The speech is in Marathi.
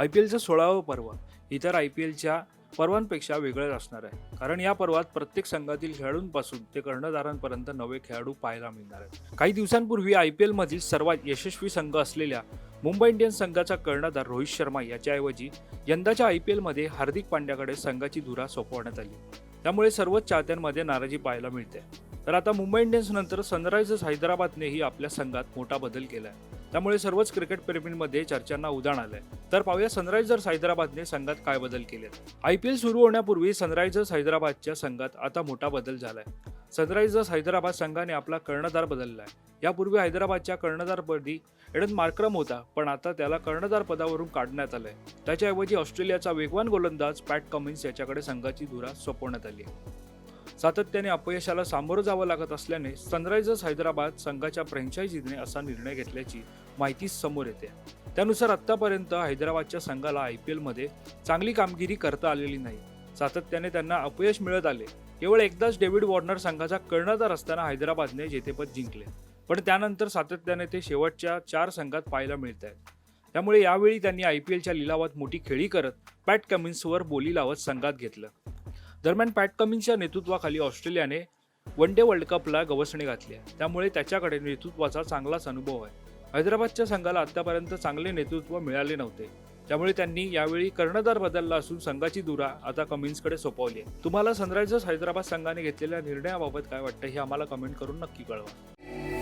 आय पी एलचं सोळावं पर्व इतर आय पी एलच्या पर्वांपेक्षा वेगळंच असणार आहे. कारण या पर्वात प्रत्येक संघातील खेळाडूंपासून ते कर्णधारांपर्यंत नवे खेळाडू पाहायला मिळणार आहेत. काही दिवसांपूर्वी आय पी एलमधील सर्वात यशस्वी संघ असलेल्या मुंबई इंडियन्स संघाचा कर्णधार रोहित शर्मा याच्याऐवजी यंदाच्या आय पी एलमध्ये हार्दिक पांड्याकडे संघाची धुरा सोपवण्यात आली. त्यामुळे सर्वच चाहत्यांमध्ये नाराजी पाहायला मिळते. तर आता मुंबई इंडियन्स नंतर सनरायझर्स हैदराबादनेही आपल्या संघात मोठा बदल केला आहे त्यामुळे सर्वच क्रिकेट प्रेमींमध्ये चर्चांना उदाण आलंय. तर पाहूया सनरायझर्स हैदराबादने संघात काय बदल केलेत. आय पी एल सुरू होण्यापूर्वी सनरायझर्स हैदराबादच्या संघात आता मोठा बदल झालाय. सनरायझर्स हैदराबाद संघाने आपला कर्णधार बदललाय. यापूर्वी हैदराबादच्या कर्णधारपदी एडन मार्क्रम होता पण आता त्याला कर्णधार पदावरून काढण्यात आलंय. त्याच्याऐवजी ऑस्ट्रेलियाचा वेगवान गोलंदाज पॅट कमिन्स याच्याकडे संघाची धुरा सोपवण्यात आली आहे. सातत्याने अपयशाला सामोरं जावं लागत असल्याने सनरायझर्स हैदराबाद संघाच्या फ्रँचायझीने असा निर्णय घेतल्याची माहिती समोर येते. त्यानुसार आत्तापर्यंत हैदराबादच्या संघाला आय पी एलमध्ये चांगली कामगिरी करता आलेली नाही. सातत्याने त्यांना अपयश मिळत आले. केवळ एकदाच डेव्हिड वॉर्नर संघाचा कर्णधार असताना हैदराबादने जेतेपद जिंकले. पण त्यानंतर सातत्याने ते शेवटच्या चार संघात पाहायला मिळत आहेत. त्यामुळे यावेळी त्यांनी आय पी एलच्या लिलावात मोठी खेळी करत पॅट कमिन्सवर बोली लावत संघात घेतलं. दरम्यान पॅट कमिन्सच्या नेतृत्वाखाली ऑस्ट्रेलियाने वन डे वर्ल्ड कपला गवसणी घातली आहे. त्यामुळे त्याच्याकडे नेतृत्वाचा चांगलाच अनुभव आहे. हैदराबादच्या संघाला आतापर्यंत चांगले नेतृत्व मिळाले नव्हते. त्यामुळे त्यांनी यावेळी कर्णधार बदलला असून संघाची दुरा आता कमिन्सकडे सोपवली आहे. तुम्हाला सनरायझर्स हैदराबाद संघाने घेतलेल्या निर्णयाबाबत काय वाटतं हे आम्हाला कमेंट करून नक्की कळवा.